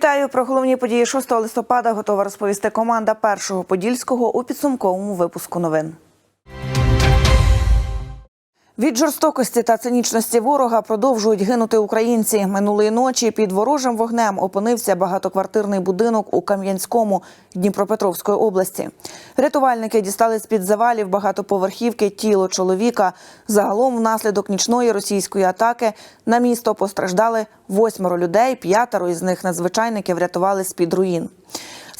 Вітаю про головні події 6 листопада. Готова розповісти команда першого подільського у підсумковому випуску новин. Від жорстокості та цинічності ворога продовжують гинути українці. Минулої ночі під ворожим вогнем опинився багатоквартирний будинок у Кам'янському Дніпропетровської області. Рятувальники дістали з під завалів багатоповерхівки тіло чоловіка. Загалом, внаслідок нічної російської атаки на місто постраждали восьмеро людей. П'ятеро із них надзвичайники врятували з під руїн.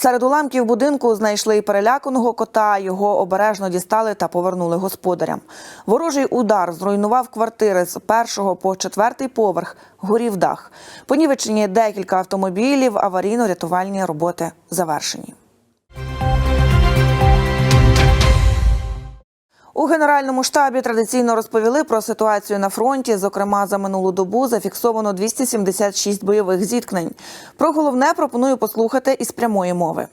Серед уламків будинку знайшли і переляканого кота. Його обережно дістали та повернули господарям. Ворожий удар зруйнував квартири з першого по четвертий поверх. Горів дах. Понівечені декілька автомобілів. Аварійно-рятувальні роботи завершені. У генеральному штабі традиційно розповіли про ситуацію на фронті. Зокрема, за минулу добу зафіксовано 276 бойових зіткнень. Про головне пропоную послухати із прямої мови.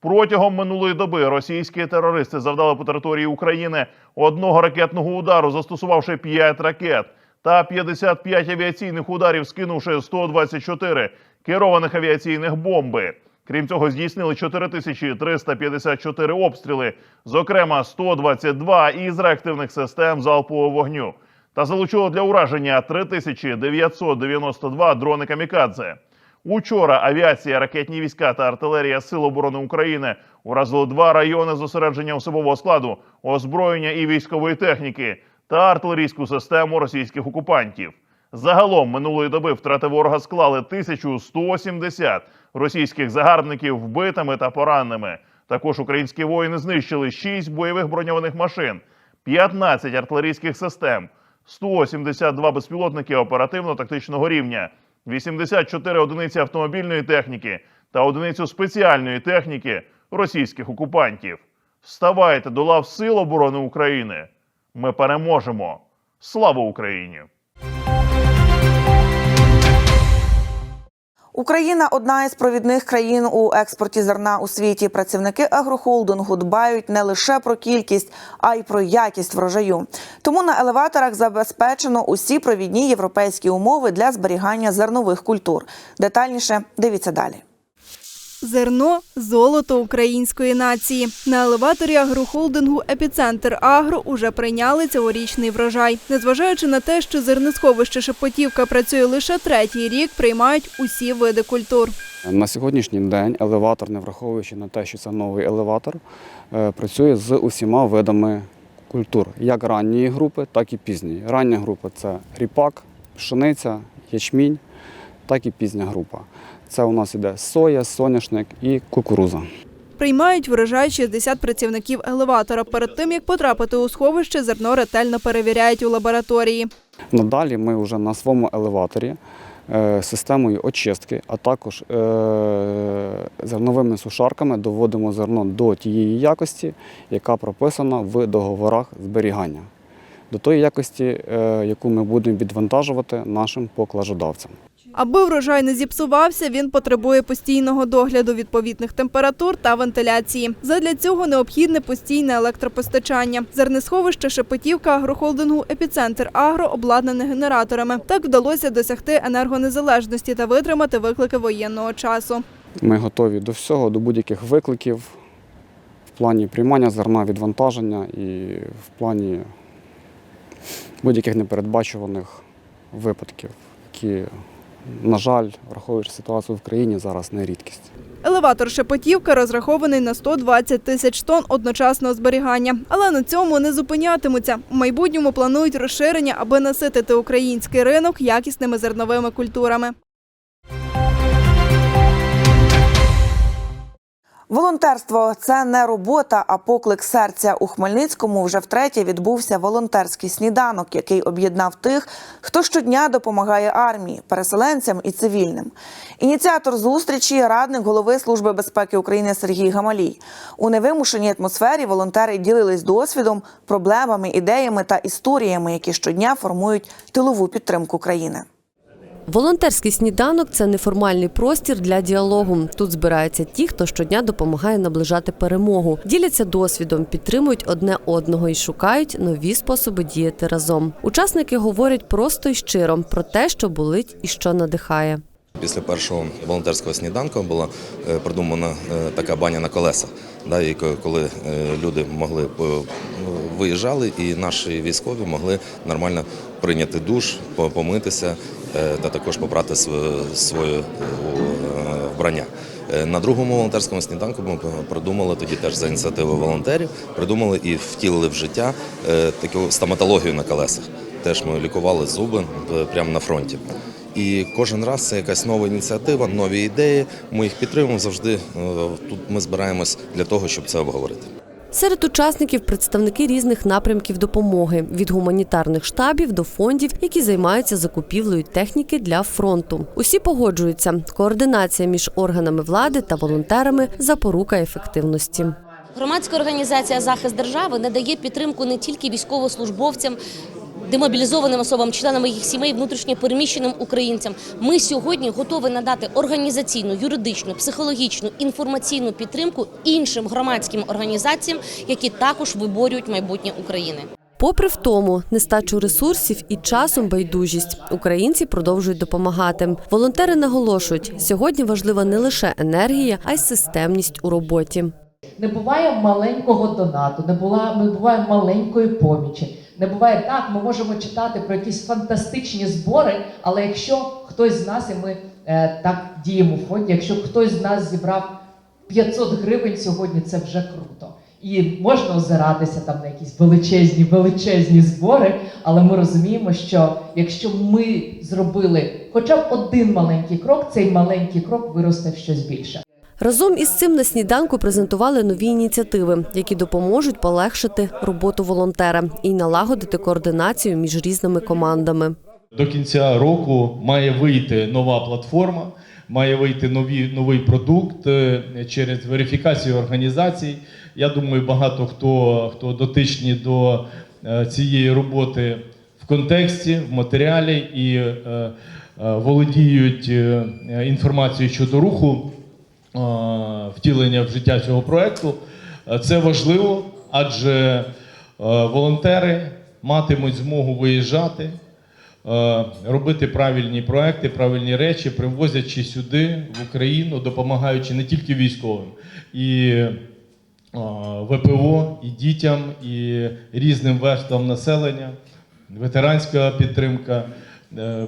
Протягом минулої доби російські терористи завдали по території України одного ракетного удару, застосувавши 5 ракет, та 55 авіаційних ударів, скинувши 124 керованих авіаційних бомби. Крім цього, здійснили 4354 обстріли, зокрема 122 із реактивних систем залпового вогню, та залучили для ураження 3992 дрони камікадзе. Учора авіація, ракетні війська та артилерія Сил оборони України уразили два райони зосередження особового складу, озброєння і військової техніки та артилерійську систему російських окупантів. Загалом минулої доби втрати ворога склали 1170 російських загарбників вбитими та пораненими. Також українські воїни знищили 6 бойових броньованих машин, 15 артилерійських систем, 172 безпілотники оперативно-тактичного рівня, 84 одиниці автомобільної техніки та одиницю спеціальної техніки російських окупантів. Вставайте до лав Сил оборони України. Ми переможемо. Слава Україні! Україна одна із провідних країн у експорті зерна у світі. Працівники агрохолдингу дбають не лише про кількість, а й про якість врожаю. Тому на елеваторах забезпечено усі провідні європейські умови для зберігання зернових культур. Детальніше дивіться далі. Зерно золото української нації. На елеваторі агрохолдингу Епіцентр Агро уже прийняли цьогорічний врожай. Незважаючи на те, що зерносховище Шепотівка працює лише третій рік, приймають усі види культур. На сьогоднішній день елеватор, не враховуючи на те, що це новий елеватор, е, працює з усіма видами культур, як ранньої групи, так і пізньої. Рання група це ріпак, пшениця, ячмінь, так і пізня група. Це у нас іде соя, соняшник і кукуруза. Приймають врожай 60 працівників елеватора. Перед тим як потрапити у сховище, зерно ретельно перевіряють у лабораторії. Надалі ми вже на своєму елеваторі е, системою очистки, а також е, зерновими сушарками доводимо зерно до тієї якості, яка прописана в договорах зберігання, до тої якості, е, яку ми будемо відвантажувати нашим поклажодавцям. Аби врожай не зіпсувався, він потребує постійного догляду відповідних температур та вентиляції. Задля цього необхідне постійне електропостачання. Зернесховище Шепетівка агрохолдингу Епіцентр Агро обладнане генераторами. Так вдалося досягти енергонезалежності та витримати виклики воєнного часу. Ми готові до всього, до будь-яких викликів в плані приймання зерна, відвантаження і в плані будь-яких непередбачуваних випадків, які, на жаль, враховуючи ситуацію в країні, зараз не рідкість. Елеватор Шепетівка розрахований на 120 тисяч тонн одночасного зберігання. Але на цьому не зупинятимуться. У майбутньому планують розширення, аби наситити український ринок якісними зерновими культурами. Волонтерство це не робота, а поклик серця. У Хмельницькому вже втретє відбувся волонтерський сніданок, який об'єднав тих, хто щодня допомагає армії, переселенцям і цивільним. Ініціатор зустрічі радник голови Служби безпеки України Сергій Гамалій. У невимушеній атмосфері волонтери ділились досвідом, проблемами, ідеями та історіями, які щодня формують тилову підтримку країни. Волонтерський сніданок це неформальний простір для діалогу. Тут збираються ті, хто щодня допомагає наближати перемогу, діляться досвідом, підтримують одне одного і шукають нові способи діяти разом. Учасники говорять просто і щиро про те, що болить і що надихає. Після першого волонтерського сніданку була е, придумана е, така баня на колесах. Коли е, люди могли виїжджали, і наші військові могли нормально прийняти душ, помитися та також попрати своє вбрання. На другому волонтерському сніданку ми придумали тоді теж за ініціативи волонтерів, придумали і втілили в життя таку стоматологію на колесах. Теж ми лікували зуби прямо на фронті. І кожен раз це якась нова ініціатива, нові ідеї. Ми їх підтримуємо завжди. е, Тут ми збираємось для того, щоб це обговорити. Серед учасників представники різних напрямків допомоги від гуманітарних штабів до фондів, які займаються закупівлею техніки для фронту. Усі погоджуються. Координація між органами влади та волонтерами запорука ефективності. Громадська організація Захист держави надає підтримку не тільки військовослужбовцям. Демобілізованим особам, членам їх сімей, внутрішньо переміщеним українцям. Ми сьогодні готові надати організаційну, юридичну, психологічну, інформаційну підтримку іншим громадським організаціям, які також виборюють майбутнє України. Попри втому, нестачу ресурсів і часом байдужість, українці продовжують допомагати. Волонтери наголошують, сьогодні важлива не лише енергія, а й системність у роботі. Не буває маленького донату, не була не буває маленької помічі. Не буває так. Ми можемо читати про якісь фантастичні збори, але якщо хтось з нас, і ми е, так діємо в фонді, якщо хтось з нас зібрав 500 гривень сьогодні, це вже круто. І можна озиратися там на якісь величезні, величезні збори, але ми розуміємо, що якщо ми зробили хоча б один маленький крок, цей маленький крок виросте в щось більше. Разом із цим на сніданку презентували нові ініціативи, які допоможуть полегшити роботу волонтера і налагодити координацію між різними командами. До кінця року має вийти нова платформа, має вийти нові, новий продукт е, через верифікацію організацій. Я думаю, багато хто, хто дотичні до е, цієї роботи в контексті, в матеріалі і е, володіють інформацією щодо руху втілення в життя цього проекту. Е, Це важливо, адже е, волонтери матимуть змогу виїжджати, е, робити правильні проекти, правильні речі, привозячи сюди в Україну, допомагаючи не тільки військовим, і ВПО, і дітям, і різним верствам населення, ветеранська підтримка,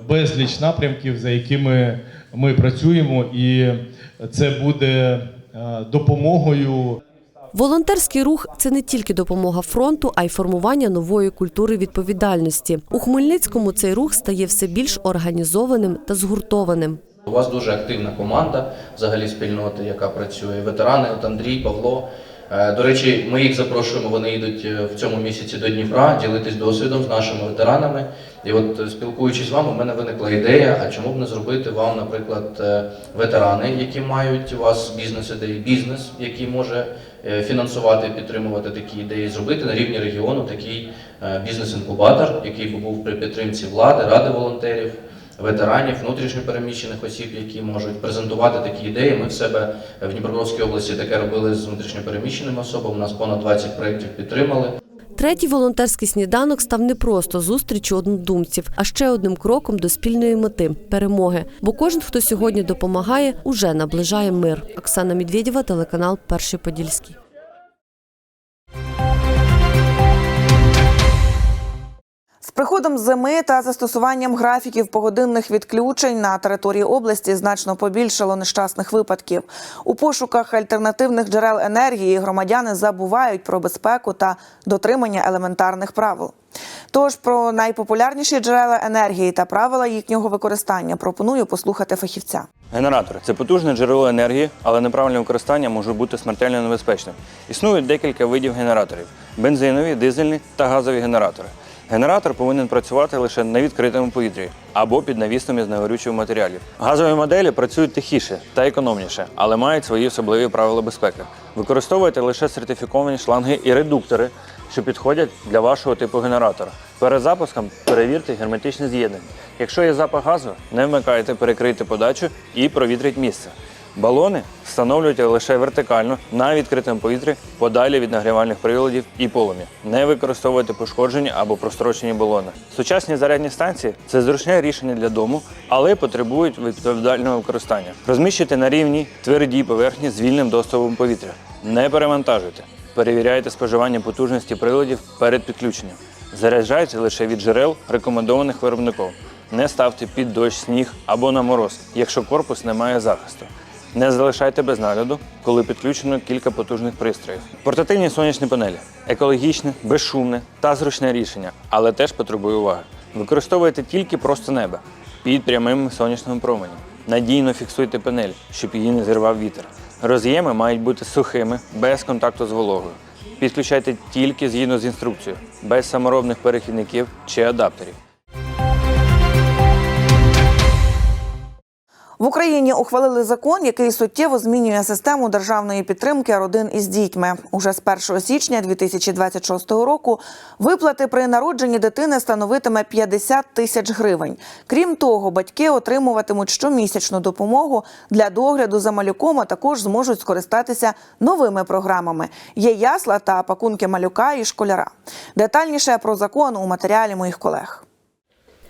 безліч напрямків, за якими ми працюємо, і це буде е, допомогою. Волонтерський рух це не тільки допомога фронту, а й формування нової культури відповідальності. У Хмельницькому цей рух стає все більш організованим та згуртованим. У вас дуже активна команда взагалі спільноти, яка працює. Ветерани, от Андрій, Павло. Е, До речі, ми їх запрошуємо. Вони йдуть е, в цьому місяці до Дніпра ділитись досвідом з нашими ветеранами. І от е, спілкуючись з вами, у мене виникла ідея: а чому б не зробити вам, наприклад, ветерани, які мають у вас бізнес-ідеї, бізнес, який може фінансувати і підтримувати такі ідеї, зробити на рівні регіону такий бізнес-інкубатор, який був при підтримці влади, ради волонтерів ветеранів, внутрішньопереміщених осіб, які можуть презентувати такі ідеї. Ми в себе в Дніпропетровській області таке робили з внутрішньопереміщеними особами. У нас понад 20 проєктів підтримали. Третій волонтерський сніданок став не просто зустрічю однодумців, а ще одним кроком до спільної мети перемоги. Бо кожен, хто сьогодні допомагає, уже наближає мир. Оксана Медведєва, телеканал Перший Подільський. Приходом зими та застосуванням графіків погодинних відключень на території області значно побільшало нещасних випадків. У пошуках альтернативних джерел енергії громадяни забувають про безпеку та дотримання елементарних правил. Тож про найпопулярніші джерела енергії та правила їхнього використання пропоную послухати фахівця. Генератор це потужне джерело енергії, але неправильне використання може бути смертельно небезпечним. Існують декілька видів генераторів: бензинові, дизельні та газові генератори. Генератор повинен працювати лише на відкритому повітрі або під навісним із негорючих матеріалів. Газові моделі працюють тихіше та економніше, але мають свої особливі правила безпеки. Використовуйте лише сертифіковані шланги і редуктори, що підходять для вашого типу генератора. Перед запуском перевірте герметичне з'єднання. Якщо є запах газу, не вмикайте, перекрийте подачу і провітріть місце. Балони встановлюють лише вертикально на відкритому повітрі подалі від нагрівальних приладів і полум'я. Не використовуйте пошкоджені або прострочені балони. Сучасні зарядні станції це зручне рішення для дому, але потребують відповідального використання. Розміщуйте на рівні твердій поверхні з вільним доступом повітря. Не перевантажуйте. Перевіряйте споживання потужності приладів перед підключенням. Заряджайте лише від джерел, рекомендованих виробником. Не ставте під дощ, сніг або на мороз, якщо корпус не має захисту. Не залишайте без нагляду, коли підключено кілька потужних пристроїв. Портативні сонячні панелі екологічне, безшумне та зручне рішення, але теж потребує уваги. Використовуйте тільки просто небо під прямим сонячним променем. Надійно фіксуйте панель, щоб її не зірвав вітер. Роз'єми мають бути сухими, без контакту з вологою. Підключайте тільки згідно з інструкцією, без саморобних перехідників чи адаптерів. В Україні ухвалили закон, який суттєво змінює систему державної підтримки родин із дітьми. Уже з 1 січня 2026 року виплати при народженні дитини становитиме 50 тисяч гривень. Крім того, батьки отримуватимуть щомісячну допомогу для догляду за малюком, а також зможуть скористатися новими програмами. Є ясла та пакунки малюка і школяра. Детальніше про закон у матеріалі моїх колег.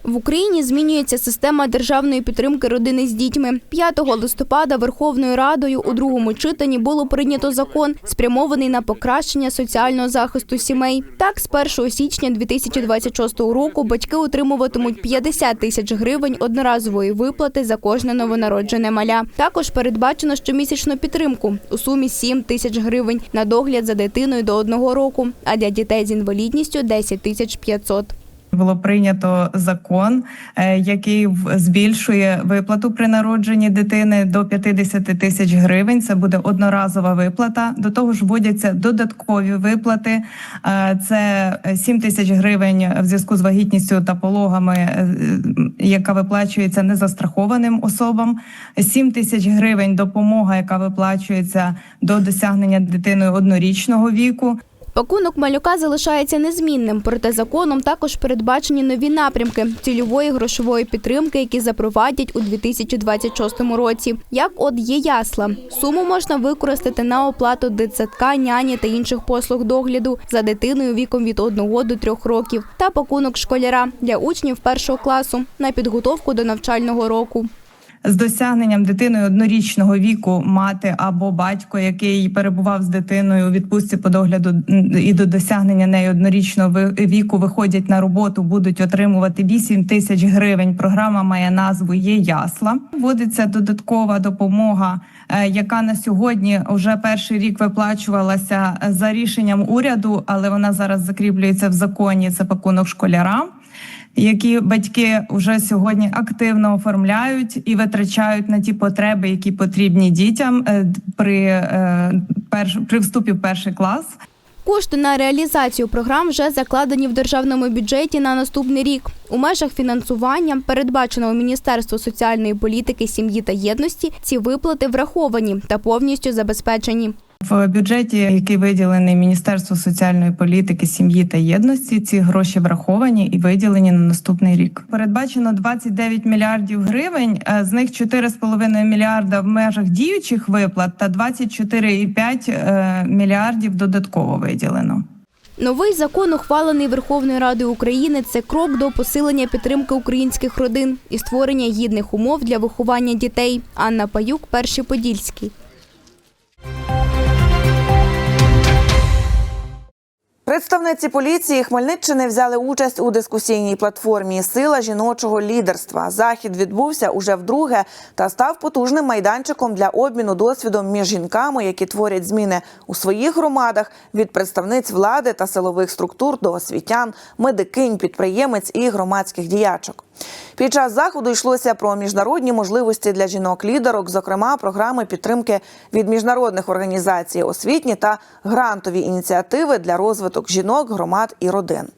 В Україні змінюється система державної підтримки родини з дітьми. 5 листопада Верховною Радою у другому читанні було прийнято закон, спрямований на покращення соціального захисту сімей. Так, з 1 січня 2026 року батьки отримуватимуть 50 тисяч гривень одноразової виплати за кожне новонароджене маля. Також передбачено щомісячну підтримку у сумі 7 тисяч гривень на догляд за дитиною до одного року, а для дітей з інвалідністю 10 тисяч 500. Було прийнято закон, е, який збільшує виплату при народженні дитини до 50 тисяч гривень. Це буде одноразова виплата. До того ж, вводяться додаткові виплати. Е, Це 7 тисяч гривень в зв'язку з вагітністю та пологами, е, яка виплачується незастрахованим особам. 7 тисяч гривень допомога, яка виплачується до досягнення дитиною однорічного віку. Пакунок малюка залишається незмінним, проте законом також передбачені нові напрямки цільової грошової підтримки, які запровадять у 2026 році. Як от є ясла. Суму можна використати на оплату дитсадка, няні та інших послуг догляду за дитиною віком від 1 до 3 років, та пакунок школяра для учнів першого класу на підготовку до навчального року. З досягненням дитиною однорічного віку мати або батько, який перебував з дитиною у відпустці по догляду і до досягнення неї однорічного віку виходять на роботу, будуть отримувати 8 тисяч гривень. Програма має назву Є ясла. Вводиться додаткова допомога, е, яка на сьогодні вже перший рік виплачувалася за рішенням уряду, але вона зараз закріплюється в законі. Це пакунок школяра які батьки вже сьогодні активно оформляють і витрачають на ті потреби, які потрібні дітям е, при, е, перш, при вступі в перший клас. Кошти на реалізацію програм вже закладені в державному бюджеті на наступний рік. У межах фінансування, передбаченого Міністерству соціальної політики, сім'ї та єдності, ці виплати враховані та повністю забезпечені. В бюджеті, який виділений Міністерству соціальної політики, сім'ї та єдності, ці гроші враховані і виділені на наступний рік. Передбачено 29 мільярдів гривень. е, З них 4,5 мільярда в межах діючих виплат та 24,5 е, мільярдів додатково виділено. Новий закон, ухвалений Верховною Радою України, це крок до посилення підтримки українських родин і створення гідних умов для виховання дітей. Анна Паюк, перший подільський. Представниці поліції Хмельниччини взяли участь у дискусійній платформі Сила жіночого лідерства. Захід відбувся уже вдруге та став потужним майданчиком для обміну досвідом між жінками, які творять зміни у своїх громадах від представниць влади та силових структур до освітян, медикинь, підприємець і громадських діячок. Під час заходу йшлося про міжнародні можливості для жінок-лідерок, зокрема програми підтримки від міжнародних організацій, освітні та грантові ініціативи для розвиток жінок, громад і родин.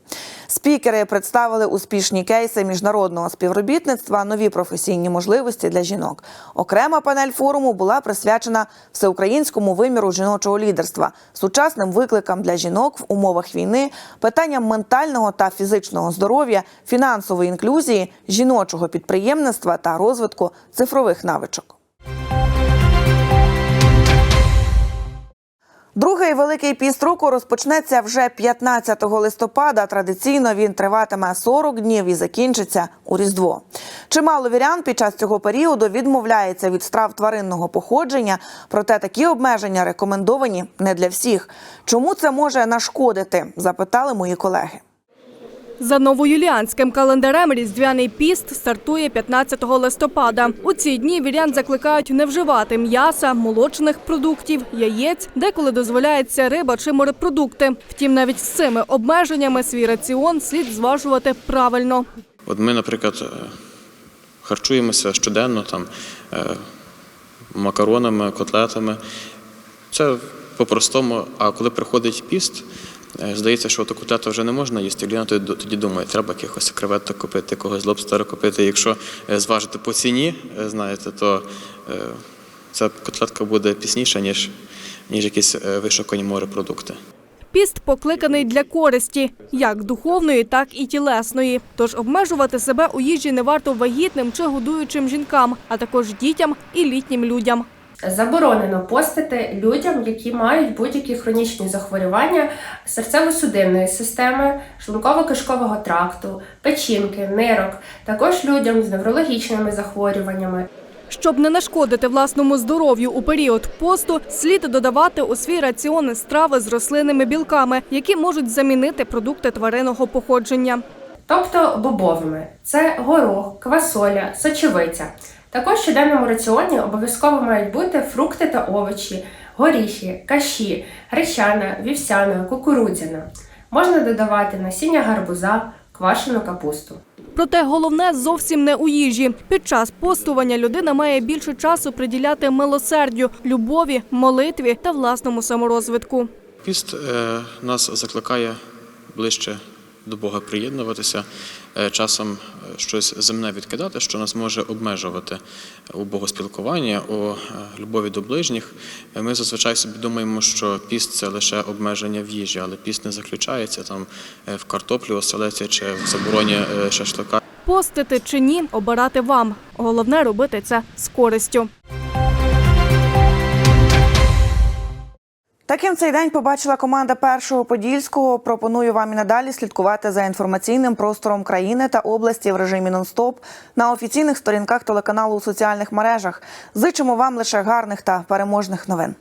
Спікери представили успішні кейси міжнародного співробітництва, нові професійні можливості для жінок. Окрема панель форуму була присвячена всеукраїнському виміру жіночого лідерства, сучасним викликам для жінок в умовах війни, питанням ментального та фізичного здоров'я, фінансової інклюзії, жіночого підприємництва та розвитку цифрових навичок. Другий великий піст року розпочнеться вже 15 листопада. Традиційно він триватиме 40 днів і закінчиться у Різдво. Чимало вірян під час цього періоду відмовляється від страв тваринного походження, проте такі обмеження рекомендовані не для всіх. Чому це може нашкодити? Запитали мої колеги. За новоюліанським календарем різдвяний піст стартує 15 листопада. У ці дні вірян закликають не вживати м'яса, молочних продуктів, яєць, деколи дозволяється риба чи морепродукти. Втім, навіть з цими обмеженнями свій раціон слід зважувати правильно. От ми, наприклад, е, харчуємося щоденно там е, макаронами, котлетами. Це по-простому. А коли приходить піст, здається, що ту котлету вже не можна їсти. Людина тоді думає, треба якихось креветок купити, якогось лобстера купити. Якщо е, зважити по ціні, е, знаєте, то е, ця котлетка буде пісніша, ніж, ніж якісь е, вишукані морепродукти. Піст покликаний для користі, як духовної, так і тілесної. Тож обмежувати себе у їжі не варто вагітним чи годуючим жінкам, а також дітям і літнім людям. Заборонено постити людям, які мають будь-які хронічні захворювання серцево-судинної системи, шлунково-кишкового тракту, печінки, нирок, також людям з неврологічними захворюваннями. Щоб не нашкодити власному здоров'ю у період посту, слід додавати у свій раціон страви з рослинними білками, які можуть замінити продукти тваринного походження. тобто бобовими. Це горох, квасоля, сочевиця. Також в щоденному раціоні обов'язково мають бути фрукти та овочі, горіхи, каші, гречана, вівсяна, кукурудзяна. Можна додавати насіння гарбуза, квашену капусту. Проте головне зовсім не у їжі. Під час постування людина має більше часу приділяти милосердю, любові, молитві та власному саморозвитку. Піст е, нас закликає ближче до Бога приєднуватися, часом е, щось земне відкидати, що нас може обмежувати у богоспілкуванні, у е, любові до ближніх. Е, Ми зазвичай собі думаємо, що піст це лише обмеження в їжі, але піст не заключається там е, в картоплі, оселеці чи в забороні е, шашлика. Постити чи ні, обирати вам. Головне робити це з користю. Таким цей день побачила команда першого подільського. Пропоную вам і надалі слідкувати за інформаційним простором країни та області в режимі нон-стоп на офіційних сторінках телеканалу у соціальних мережах. Зичимо вам лише гарних та переможних новин.